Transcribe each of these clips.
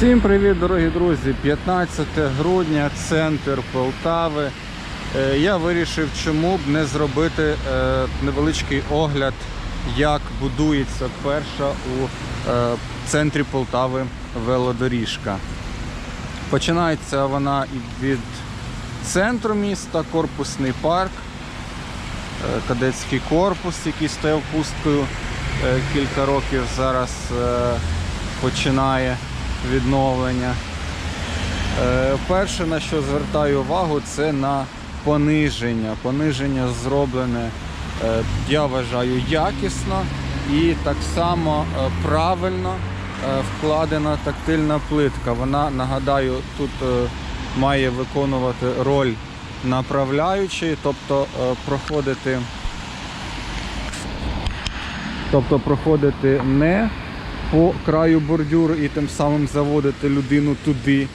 Всім привіт, дорогі друзі! 15 грудня, центр Полтави. Е, Я вирішив, чому б не зробити е, невеличкий огляд, як будується перша у е, центрі Полтави велодоріжка. Починається вона від центру міста, корпусний парк, кадетський корпус, який стояв пусткою кілька років, зараз починає відновлення. Е, Перше, на що звертаю увагу, це на пониження. Пониження зроблене, е, я вважаю, якісно і так само е, правильно вкладена тактильна плитка. Вона, нагадаю, тут має виконувати роль направляючої, тобто проходити Тобто проходити не по краю бордюру і тим самим заводити людину туди,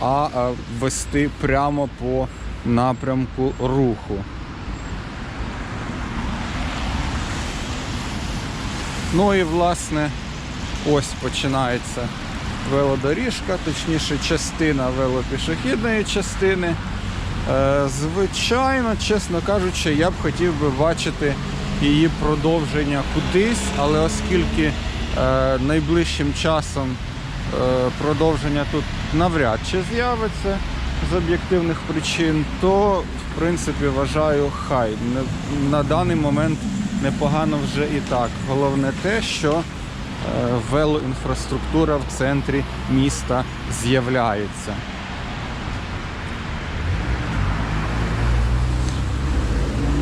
а е, вести прямо по напрямку руху. Ну і власне ось починається велодоріжка, точніше частина велопішохідної частини. Е, Звичайно, чесно кажучи, я б хотів би бачити її продовження кудись, але оскільки найближчим часом е, продовження тут навряд чи з'явиться з об'єктивних причин, то в принципі вважаю хай. На даний момент непогано вже і так. Головне те, що е, велоінфраструктура в центрі міста з'являється.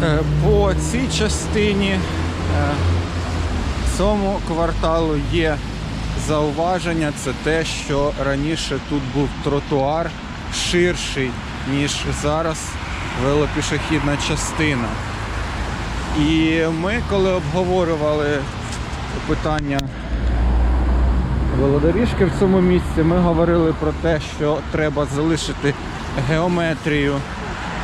Е, По цій частині е, цьому кварталу є зауваження. Це те, що раніше тут був тротуар ширший, ніж зараз велопішохідна частина. І ми, коли обговорювали питання велодоріжки в цьому місці, ми говорили про те, що треба залишити геометрію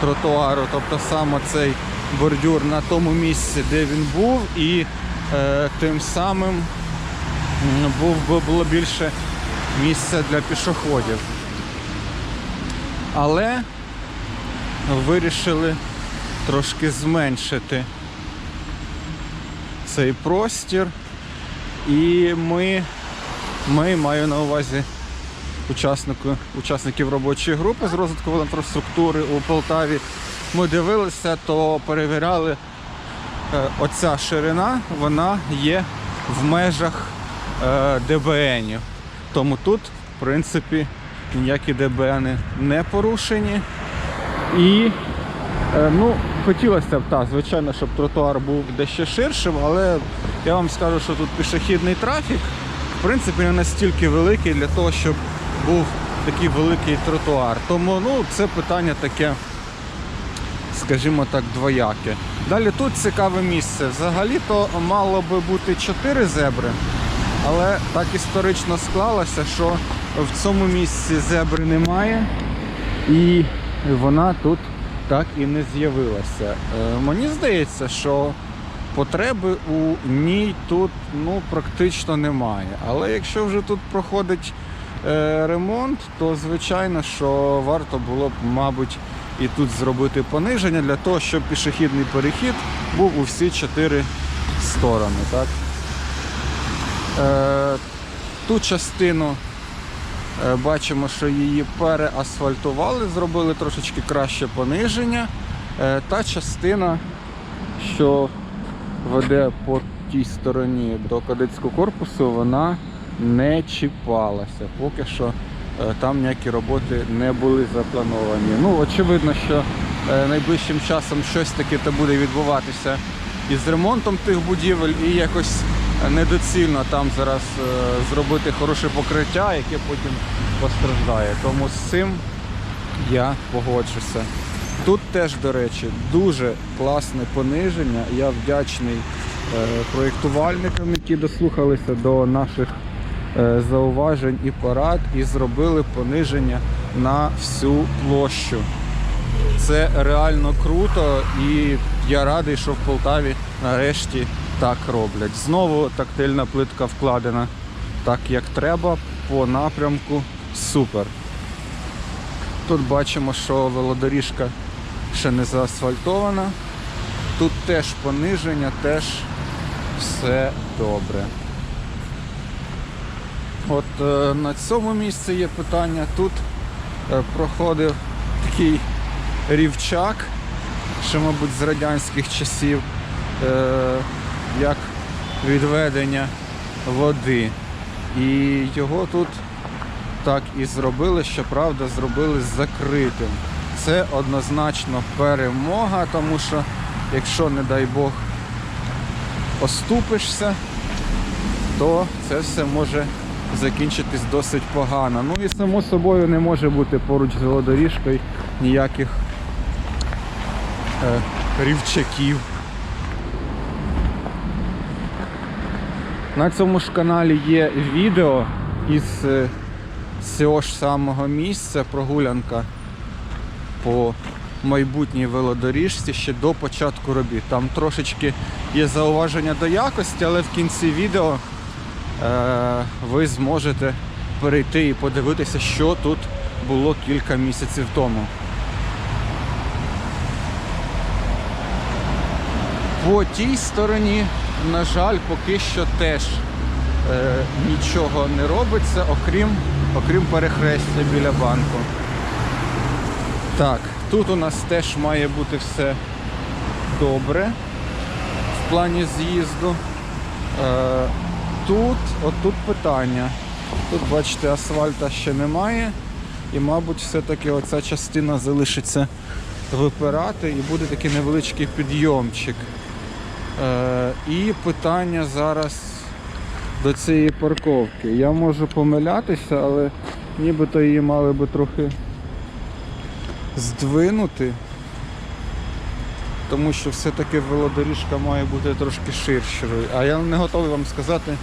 тротуару, тобто саме цей бордюр на тому місці, де він був, і тим самим був би було більше місця для пішоходів. Але вирішили трошки зменшити цей простір. І ми, ми маю на увазі учаснику, учасників робочої групи з розвитку інфраструктури у Полтаві. Ми дивилися, то перевіряли е, оця ширина, вона є в межах е, ДБНів. Тому тут, в принципі, ніякі ДБНи не порушені. І Е, Ну, хотілося б, так, звичайно, щоб тротуар був дещо ширшим, але я вам скажу, що тут пішохідний трафік, в принципі, не настільки великий для того, щоб був такий великий тротуар. Тому ну, це питання таке, скажімо так, двояке. Далі тут цікаве місце. Взагалі-то мало би бути 4 зебри, але так історично склалося, що в цьому місці зебри немає. І вона тут так і не з'явилася. Е, Мені здається, що потреби у ній тут ну, практично немає. Але якщо вже тут проходить е, ремонт, то звичайно, що варто було б, мабуть, і тут зробити пониження для того, щоб пішохідний перехід був у всі чотири сторони. Так? Е, ту частину Е, Бачимо, що її переасфальтували, зробили трошечки краще пониження. Е, Та частина, що веде по тій стороні до кадетського корпусу, вона не чіпалася. Поки що там ніякі роботи не були заплановані. Ну, очевидно, що е, найближчим часом щось таке та буде відбуватися із ремонтом тих будівель і якось недоцільно там зараз е, зробити хороше покриття, яке потім постраждає. Тому з цим я погоджуся. Тут теж, до речі, дуже класне пониження. Я вдячний е, проєктувальникам, які дослухалися до наших е, зауважень і порад, і зробили пониження на всю площу. Це реально круто, і я радий, що в Полтаві нарешті так роблять. Знову тактильна плитка вкладена так, як треба, по напрямку супер. Тут бачимо, що велодоріжка ще не заасфальтована. Тут теж пониження, теж все добре. От е, на цьому місці є питання. Тут е, проходив такий рівчак, ще, мабуть, з радянських часів, е, як відведення води. І його тут так і зробили, щоправда, зробили закритим. Це однозначно перемога, тому що якщо, не дай Бог, оступишся, то це все може закінчитись досить погано. Ну і само собою не може бути поруч з велодоріжкою ніяких е, рівчаків. На цьому ж каналі є відео із е, цього ж самого місця прогулянка по майбутній велодоріжці ще до початку робіт. Там трошечки є зауваження до якості, але в кінці відео ви зможете перейти і подивитися, що тут було кілька місяців тому. По тій стороні, на жаль, поки що теж е, нічого не робиться, окрім, окрім перехрестя біля банку. Так, тут у нас теж має бути все добре в плані з'їзду. Е, тут, отут питання. Тут, бачите, асфальта ще немає. І, мабуть, все-таки оця частина залишиться випирати і буде такий невеличкий підйомчик. Е, і питання зараз до цієї парковки. Я можу помилятися, але нібито її мали би трохи здвинути. Тому що все-таки велодоріжка має бути трошки ширшою. А я не готовий вам сказати,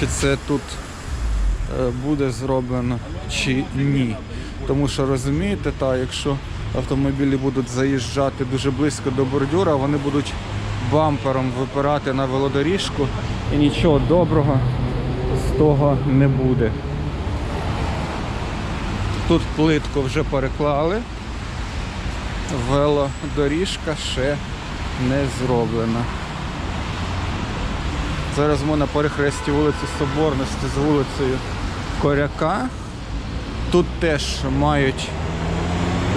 чи це тут е, буде зроблено чи ні. Тому що розумієте, та, якщо автомобілі будуть заїжджати дуже близько до бордюра, вони будуть бампером випирати на велодоріжку і нічого доброго з того не буде. Тут плитку вже переклали, велодоріжка ще не зроблена. Зараз ми на перехресті вулиці Соборності з вулицею Коряка. Тут теж мають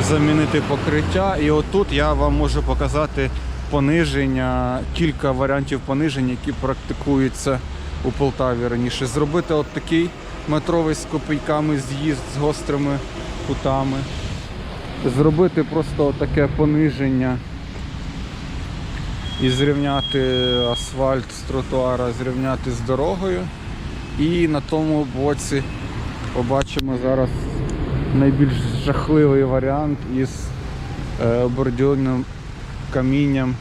замінити покриття. І отут я вам можу показати пониження, кілька варіантів пониження, які практикуються у Полтаві раніше. Зробити от такий метровий з копійками з'їзд з гострими кутами. Зробити просто таке пониження і зрівняти асфальт з тротуара, зрівняти з дорогою. І на тому боці побачимо зараз найбільш жахливий варіант із е, бордюрним камінням,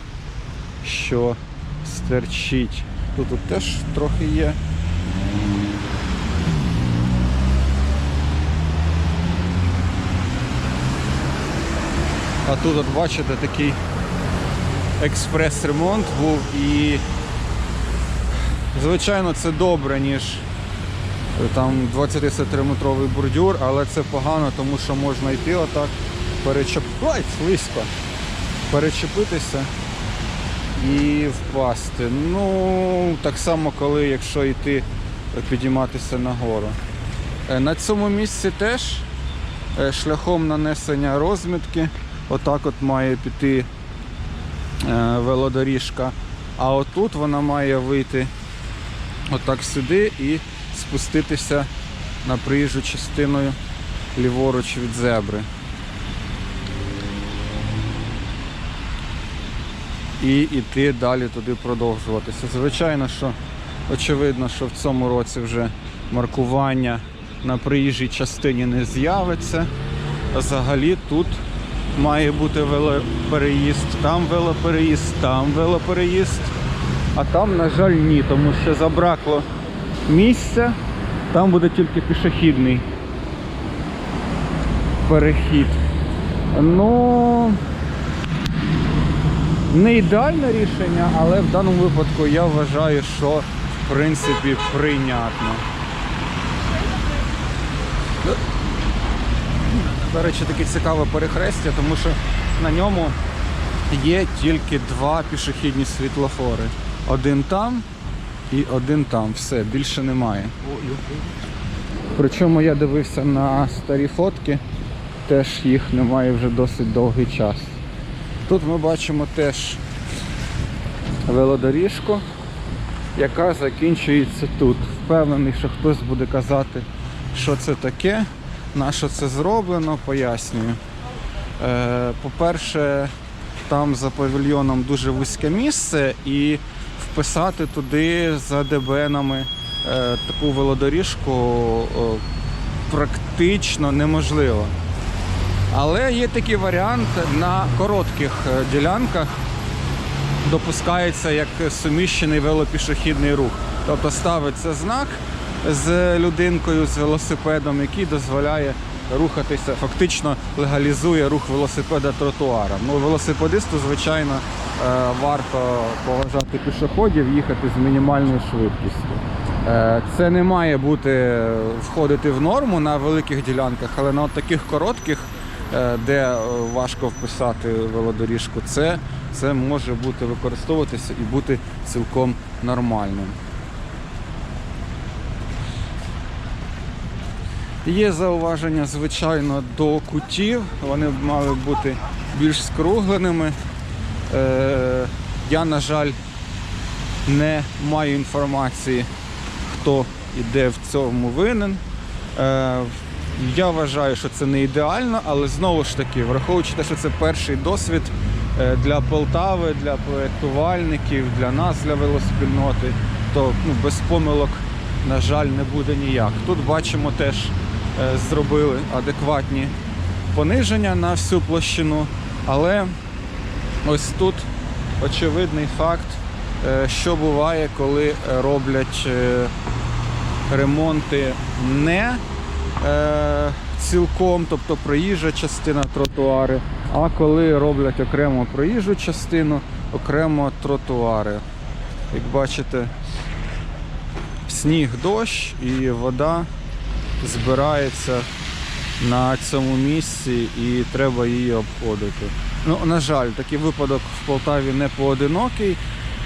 що стерчить. Тут, тут теж трохи є. А тут, от бачите, такий експрес-ремонт був і звичайно це добре, ніж там 20-сантиметровий бордюр, але це погано, тому що можна йти отак, перечеп... Ой, слизько. перечепитися і впасти. Ну, так само, коли якщо йти підійматися нагору. Е, На цьому місці теж е, шляхом нанесення розмітки, отак от має піти е, велодоріжка. А отут вона має вийти отак сюди і спуститися на проїжджу частиною ліворуч від зебри. І йти далі туди продовжуватися. Звичайно, що очевидно, що в цьому році вже маркування на проїжджій частині не з'явиться. Взагалі тут має бути велопереїзд, там велопереїзд, там велопереїзд. А там, на жаль, ні, тому що забракло місця, там буде тільки пішохідний перехід. Ну не ідеальне рішення, але в даному випадку я вважаю, що в принципі прийнятно. До речі, таке цікаве перехрестя, тому що на ньому є тільки два пішохідні світлофори. Один там і один там. Все, більше немає. Причому я дивився на старі фотки, теж їх немає вже досить довгий час. Тут ми бачимо теж велодоріжку, яка закінчується тут. Впевнений, що хтось буде казати, що це таке, на що це зроблено, пояснюю. Е, По-перше, там за павільйоном дуже вузьке місце і вписати туди за ДБНами е, таку велодоріжку практично неможливо. Але є такий варіант на коротких е, ділянках допускається як суміщений велопішохідний рух. Тобто ставиться знак з людинкою, з велосипедом, який дозволяє рухатися, фактично легалізує рух велосипеда тротуаром. Ну, велосипедисту, звичайно, е, варто поважати пішоходів, їхати з мінімальною швидкістю. Е, Це не має бути входити в норму на великих ділянках, але на таких коротких, е, де важко вписати велодоріжку, це, це може бути використовуватися і бути цілком нормальним. Є зауваження, звичайно, до кутів. Вони мали бути більш скругленими. Е, я, на жаль, не маю інформації, хто і де в цьому винен. Е, я вважаю, що це не ідеально, але знову ж таки, враховуючи те, що це перший досвід е, для Полтави, для проєктувальників, для нас, для велоспільноти, то ну, без помилок, на жаль, не буде ніяк. Тут бачимо теж зробили адекватні пониження на всю площину, але ось тут очевидний факт, е, що буває, коли е, роблять е, ремонти не е, цілком, тобто проїжджа частина тротуари, а коли роблять окремо проїжджу частину, окремо тротуари. Як бачите, сніг, дощ і вода збирається на цьому місці і треба її обходити. Ну, на жаль, такий випадок в Полтаві не поодинокий.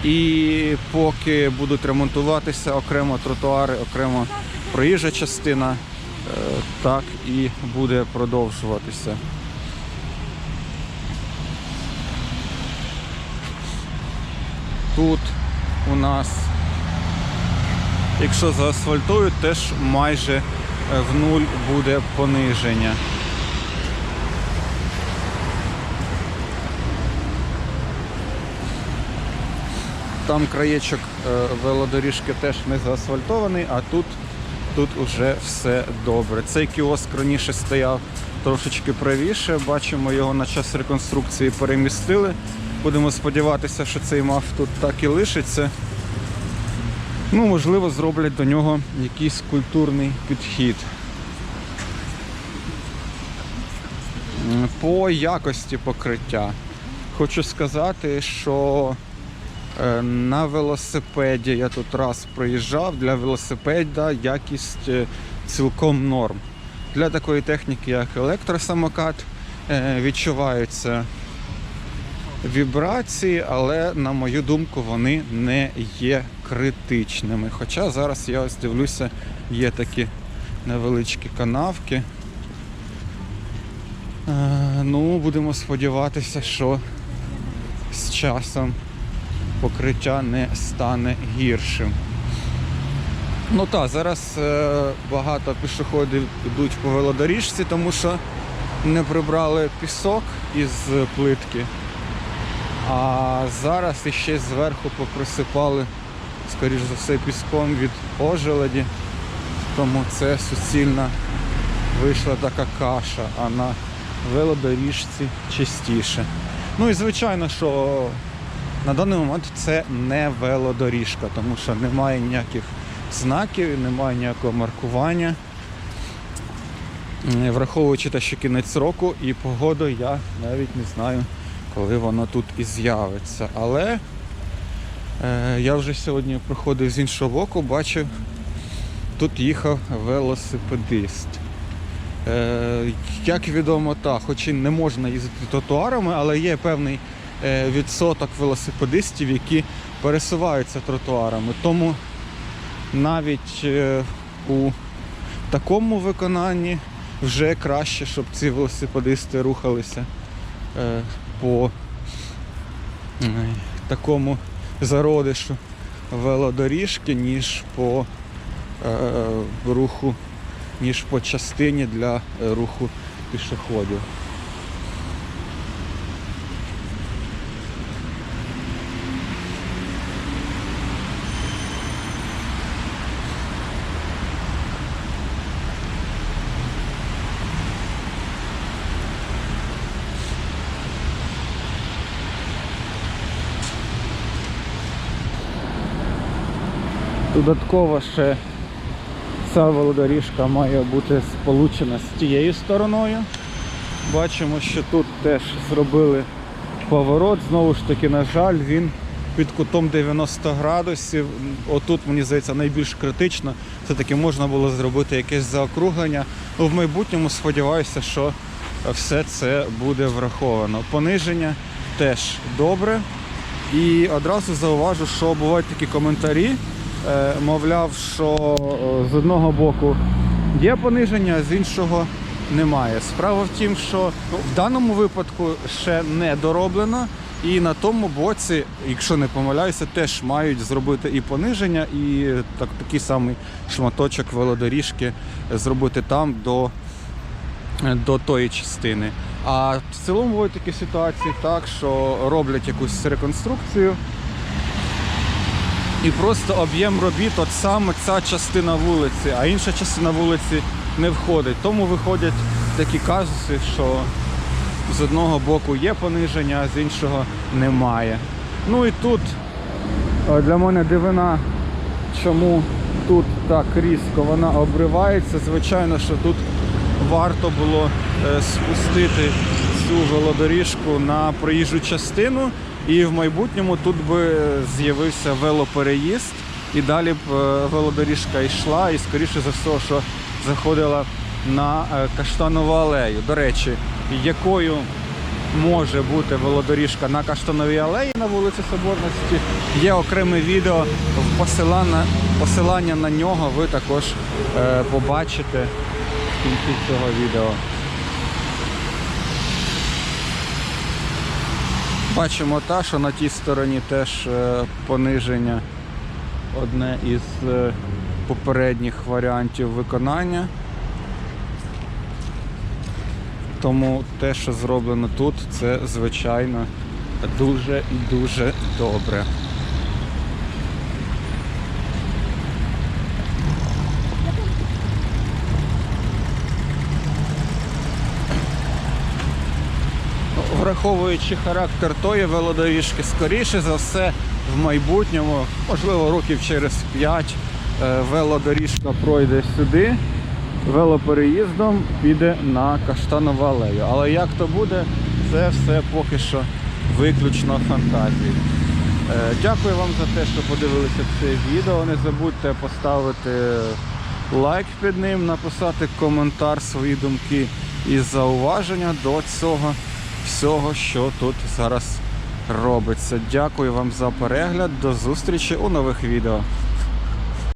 І поки будуть ремонтуватися окремо тротуари, окремо проїжджа частина, е, так і буде продовжуватися. Тут у нас, якщо заасфальтують, теж майже в нуль буде пониження. Там краєчок е, велодоріжки теж не заасфальтований, а тут, тут уже все добре. Цей кіоск раніше стояв трошечки правіше. Бачимо, його на час реконструкції перемістили. Будемо сподіватися, що цей мав тут так і лишиться. Ну, можливо, зроблять до нього якийсь культурний підхід. По якості покриття. Хочу сказати, що Е, На велосипеді я тут раз проїжджав. Для велосипеда якість е, цілком норм. Для такої техніки, як електросамокат, е, відчуваються вібрації, але, на мою думку, вони не є критичними. Хоча зараз я ось дивлюся, є такі невеличкі канавки. Е, Ну, будемо сподіватися, що з часом покриття не стане гіршим. Ну так, зараз е, багато пішоходів йдуть по велодоріжці, тому що не прибрали пісок із плитки. А зараз іще зверху поприсипали, скоріш за все, піском від ожеледі. Тому це суцільна вийшла така каша, а на велодоріжці чистіше. Ну і звичайно, що на даний момент це не велодоріжка, тому що немає ніяких знаків, немає ніякого маркування. Е, Враховуючи те, що кінець року і погоду, я навіть не знаю, коли воно тут і з'явиться. Але я вже сьогодні проходив з іншого боку, бачив, тут їхав велосипедист. Е, Як відомо, так, хоч і не можна їздити тротуарами, але є певний е, відсоток велосипедистів, які пересуваються тротуарами. Тому навіть е, у такому виконанні вже краще, щоб ці велосипедисти рухалися е, по е, такому зародишу велодоріжки, ніж по е, руху, ніж по частині для руху пішоходів. Додатково ще ця велодоріжка має бути сполучена з тією стороною. Бачимо, що тут теж зробили поворот. Знову ж таки, на жаль, він під кутом 90 градусів. Отут, мені здається, найбільш критично. Все-таки можна було зробити якесь заокруглення. Ну, в майбутньому сподіваюся, що все це буде враховано. Пониження теж добре. І одразу зауважу, що бувають такі коментарі, мовляв, що е, з одного боку є пониження, з іншого немає. Справа в тім, що в даному випадку ще не дороблено, і на тому боці, якщо не помиляюся, теж мають зробити і пониження, і так, такий самий шматочок велодоріжки зробити там до до тої частини. А в цілому бувають такі ситуації так, що роблять якусь реконструкцію. І просто об'єм робіт, от саме ця частина вулиці, а інша частина вулиці не входить. Тому виходять такі казуси, що з одного боку є пониження, а з іншого немає. Ну і тут е, для мене дивина, чому тут так різко вона обривається. Звичайно, що тут варто було е, спустити цю велодоріжку на проїжджу частину, і в майбутньому тут би з'явився велопереїзд, і далі б е, велодоріжка йшла, і скоріше за все, що заходила на е, каштанову алею. До речі, якою може бути велодоріжка на каштановій алеї на вулиці Соборності, є окреме відео, посилання, посилання на нього ви також е, побачите в кінці цього відео. Бачимо та, що на тій стороні теж е, пониження одне із е, попередніх варіантів виконання. Тому те, що зроблено тут, це звичайно дуже і дуже добре. Враховуючи характер тої велодоріжки, скоріше за все, в майбутньому, можливо, років через 5 велодоріжка пройде сюди, велопереїздом піде на Каштанову алею. Але як то буде, це все поки що виключно фантазії. Е, Дякую вам за те, що подивилися це відео. Не забудьте поставити лайк під ним, написати коментар, свої думки і зауваження до цього всього, що тут зараз робиться. Дякую вам за перегляд. До зустрічі у нових відео.